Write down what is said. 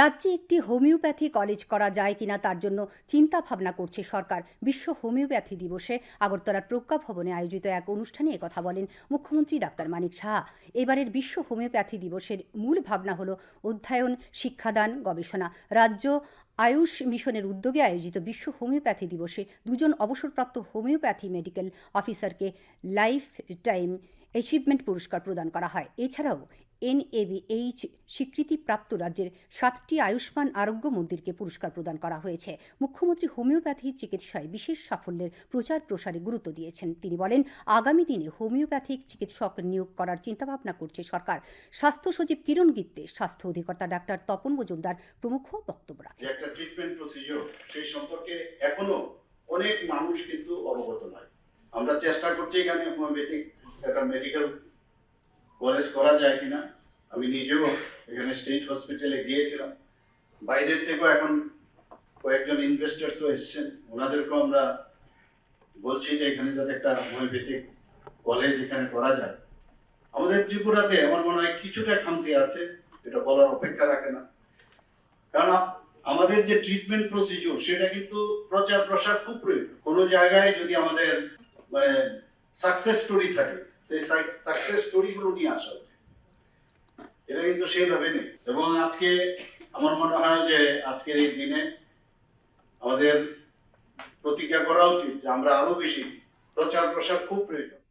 রাজ্যে একটি homeopathy college করা যায় কিনা তার জন্য চিন্তা ভাবনা করছে সরকার। বিশ্ব হোমিওপ্যাথি দিবসে আগরতলার প্রজ্ঞা ভবনে আয়োজিত এক অনুষ্ঠানে একথা বলেন মুখ্যমন্ত্রী ডাক্তার মানিক সাহা। এবারের বিশ্ব হোমিওপ্যাথি দিবসের মূল ভাবনা হল অধ্যয়ন, শিক্ষাদান, গবেষণা। রাজ্য আয়ুষ মিশনের উদ্যোগে আয়োজিত বিশ্ব হোমিওপ্যাথি দিবসে দুজন অবসরপ্রাপ্ত হোমিওপ্যাথি মেডিকেল অফিসারকে লাইফ টাইম অ্যাচিভমেন্ট পুরস্কার প্রদান করা হয়। এছাড়াও, এনএবিএইচ স্বীকৃতিপ্রাপ্ত রাজ্যের সাতটি আয়ুষ্মান আরোগ্য মন্দিরকে পুরস্কার প্রদান করা হয়েছে। মুখ্যমন্ত্রী হোমিওপ্যাথি চিকিৎসায় বিশেষ সাফল্যের প্রচার প্রসারে গুরুত্ব দিয়েছেন। তিনি বলেন, আগামী দিনে হোমিওপ্যাথিক চিকিৎসক নিয়োগ করার চিন্তাভাবনা করছে সরকার। স্বাস্থ্য সচিব কিরণ গিত্তে স্বাস্থ্য অধিকর্তা ডাক্তার তপন মজুমদার প্রমুখ বক্তব্য রাখেন। সেই সম্পর্কে এখনও অনেক মানুষ কিন্তু অবগত নয়। আমরা চেষ্টা করছি এখানে হোমিওপ্যাথিক একটা মেডিকেল কলেজ করা যায় কিনা, আমি নিজেও এখানে স্টেট হসপিটালে গিয়েছিলাম। বাইরের থেকেও এখন কয়েকজন ইনভেস্টার্সও এসছেন। ওনাদেরকেও আমরা বলছি যে এখানে যাতে একটা হোমিওপ্যাথিক কলেজ এখানে করা যায়। আমাদের ত্রিপুরাতে আমার মনে হয় কিছুটা খামতি আছে, এটা বলার অপেক্ষা রাখে না। কারণ আমাদের যে ট্রিটমেন্ট প্রসিজিওর সেটা কিন্তু প্রচার প্রসার খুব প্রয়োজন। কোনো জায়গায় যদি আমাদের মানে সাকসেস স্টোরি থাকে। সেই সাকসেস স্টোরিগুলো নিয়ে আসা এটা কিন্তু সেইভাবে নেই। এবং আজকে আমার মনে হয় যে আজকের এই দিনে আমাদের প্রতিজ্ঞা করা উচিত যে আমরা আরও বেশি প্রচার প্রসার খুব প্রয়োজন।